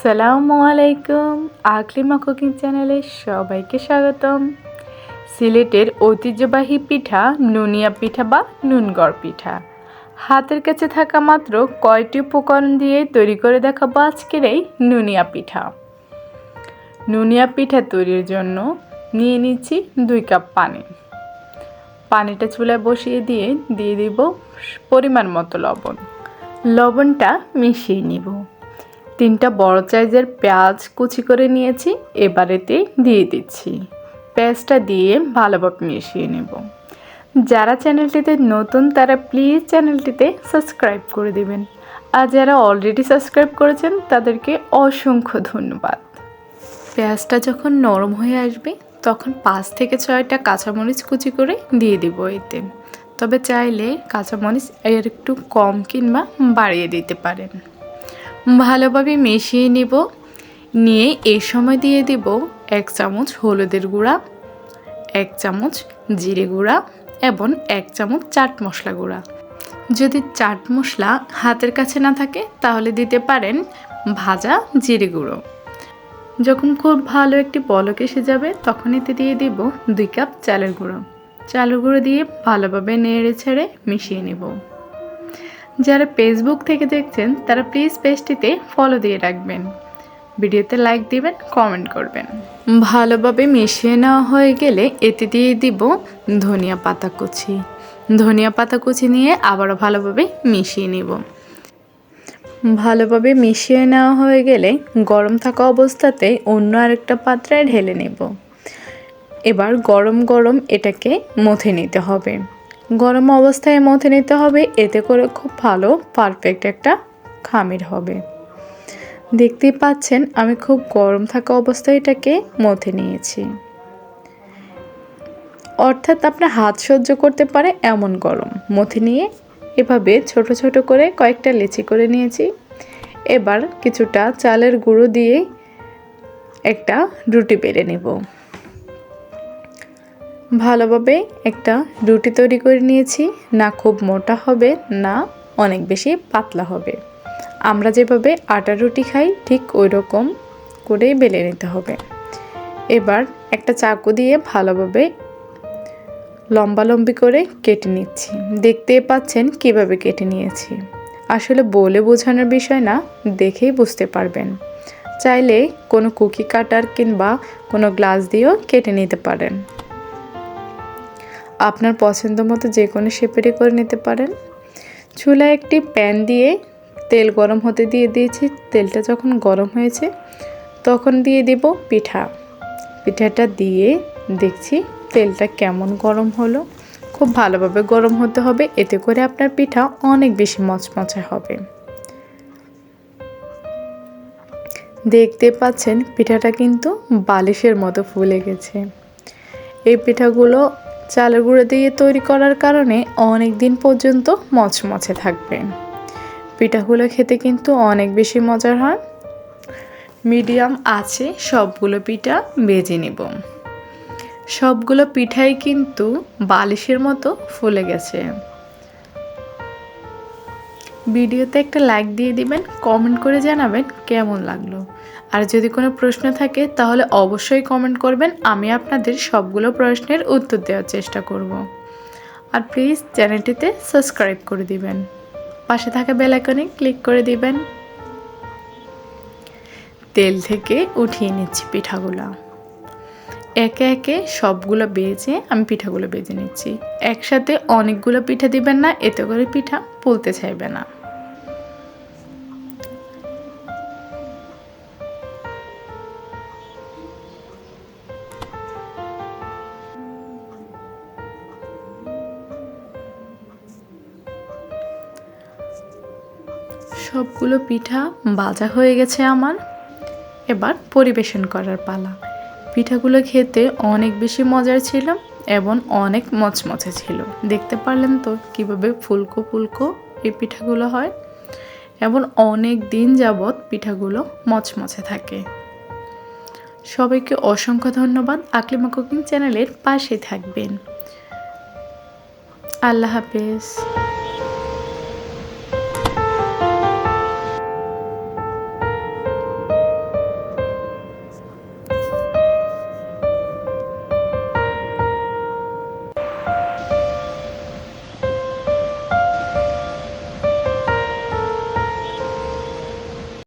সালামু আলাইকুম। আকলিমা কুকিং চ্যানেলে সবাইকে স্বাগতম। সিলেটের ঐতিহ্যবাহী পিঠা নুনিয়া পিঠা বা নুনগড় পিঠা। হাতের কাছে থাকা মাত্র কয়টি উপকরণ দিয়ে তৈরি করে দেখাবো আজকের এই নুনিয়া পিঠা। নুনিয়া পিঠা তৈরির জন্য নিয়ে নিচ্ছি দুই কাপ পানি। পানিটা চুলায় বসিয়ে দিয়ে দিয়ে দিব পরিমাণ মতো লবণ। লবণটা মিশিয়ে নিব। তিনটা বড় সাইজের পেঁয়াজ কুচি করে নিয়েছি, এবারেতে দিয়ে দিচ্ছি। পেঁয়াজটা দিয়ে ভালোভাবে মিশিয়ে নেব। যারা চ্যানেলটিতে নতুন, তারা প্লিজ চ্যানেলটিতে সাবস্ক্রাইব করে দেবেন। আর যারা অলরেডি সাবস্ক্রাইব করেছেন, তাদেরকে অসংখ্য ধন্যবাদ। পেঁয়াজটা যখন নরম হয়ে আসবে, তখন পাঁচ থেকে ছয়টা কাঁচামরিচ কুচি করে দিয়ে দিব এতে। তবে চাইলে কাঁচামরিচ এর একটু কম কিংবা বাড়িয়ে দিতে পারেন। ভালোভাবে মিশিয়ে নিব। নিয়ে এই সময় দিয়ে দিব এক চামচ হলুদের গুঁড়া, এক চামচ জিরে গুঁড়া এবং এক চামচ চাট মশলা গুঁড়া। যদি চাট মশলা হাতের কাছে না থাকে তাহলে দিতে পারেন ভাজা জিরে গুঁড়ো। যখন খুব ভালো একটি পলক এসে যাবে তখন এতে দিয়ে দিব দুই কাপ চালের গুঁড়ো। চালের গুঁড়ো দিয়ে ভালোভাবে নেড়ে ছেড়ে মিশিয়ে নেব। যারা ফেসবুক থেকে দেখছেন, তারা প্লিজ পেজটিতে ফলো দিয়ে রাখবেন। ভিডিওতে লাইক দিবেন কমেন্ট করবেন। ভালোভাবে মিশিয়ে নেওয়া হয়ে গেলে এতে দিয়ে দিব ধনিয়া পাতা কুচি। ধনিয়া পাতা কুচি নিয়ে আবারও ভালোভাবে মিশিয়ে নিব। ভালোভাবে মিশিয়ে নেওয়া হয়ে গেলে গরম থাকা অবস্থাতে অন্য আরেকটা পাত্রায় ঢেলে নেব। এবার গরম গরম এটাকে মথে নিতে হবে। গরম অবস্থায় মথে নিতে হবে, এতে করে খুব ভালো পারফেক্ট একটা খামির হবে। দেখতেই পাচ্ছেন, আমি খুব গরম থাকা অবস্থায় এটাকে মথে নিয়েছি। অর্থাৎ আপনার হাত সহ্য করতে পারে এমন গরম। মথে নিয়ে এভাবে ছোট ছোট করে কয়েকটা লেচি করে নিয়েছি। এবার কিছুটা চালের গুঁড়ো দিয়ে একটা রুটি বেড়ে নেব। ভালোভাবে একটা রুটি তৈরি করে নিয়েছি। না খুব মোটা হবে, না অনেক বেশি পাতলা হবে। আমরা যেভাবে আটা রুটি খাই, ঠিক ওই রকম করেই বেলে নিতে হবে। এবার একটা চাকু দিয়ে ভালোভাবে লম্বালম্বি করে কেটে নিচ্ছি। দেখতে পাচ্ছেন কীভাবে কেটে নিয়েছি। আসলে বলে বোঝানোর বিষয় না, দেখেই বুঝতে পারবেন। চাইলে কোনো কুকি কাটার কিংবা কোনো গ্লাস দিয়েও কেটে নিতে পারেন। আপনার পছন্দ মতো যে কোনো শেপেরই করে নিতে পারেন। চুলায় একটি প্যান দিয়ে তেল গরম হতে দিয়ে দিয়েছি। তেলটা যখন গরম হয়েছে, তখন দিয়ে দেব পিঠা। পিঠাটা দিয়ে দেখছি তেলটা কেমন গরম হলো। খুব ভালোভাবে গরম হতে হবে, এতে করে আপনার পিঠা অনেক বেশি মচমচে হবে। দেখতে পাচ্ছেন, পিঠাটা কিন্তু বালিশের মতো ফুলে গেছে। এই পিঠাগুলো চালের গুঁড়ো দিয়ে তৈরি করার কারণে অনেক দিন পর্যন্ত মচমচে থাকবে। পিঠাগুলো খেতে কিন্তু অনেক বেশি মজার হয়। মিডিয়াম আছে সবগুলো পিঠা বেজে নেব। সবগুলো পিঠাই কিন্তু বালিশের মতো ফুলে গেছে। ভিডিওতে একটা লাইক দিয়ে দিবেন কমেন্ট করে জানাবেন কেমন লাগল। আর যদি কোনো প্রশ্ন থাকে, তাহলে অবশ্যই কমেন্ট করবেন, আমি আপনাদের সবগুলো প্রশ্নের উত্তর দেওয়ার চেষ্টা করব। আর প্লিজ চ্যানেলটিতে সাবস্ক্রাইব করে দিবেন। পাশে থাকা বেলাইকনে ক্লিক করে দিবেন। তেল থেকে উঠিয়ে নিচ্ছি পিঠাগুলো। একে একে সবগুলো বেজে আমি পিঠাগুলো বেজে নিচ্ছি। একসাথে অনেকগুলো পিঠা দিবেন না, এতে করে পিঠা পুলতে চাইবে না। সবগুলো পিঠা বাজা হয়ে গেছে আমার। এবার পরিবেশন করার পালা। পিঠাগুলো খেতে অনেক বেশি মজার ছিল এবং অনেক মচমচে ছিল। দেখতে পারলেন তো কীভাবে ফুলকো ফুলকো এই পিঠাগুলো হয়? এবং অনেক দিন যাবৎ পিঠাগুলো মচমচে থাকে। সবাইকে অসংখ্য ধন্যবাদ। আকলিমা কুকিং চ্যানেলের পাশে থাকবেন। আল্লাহ হাফেজ।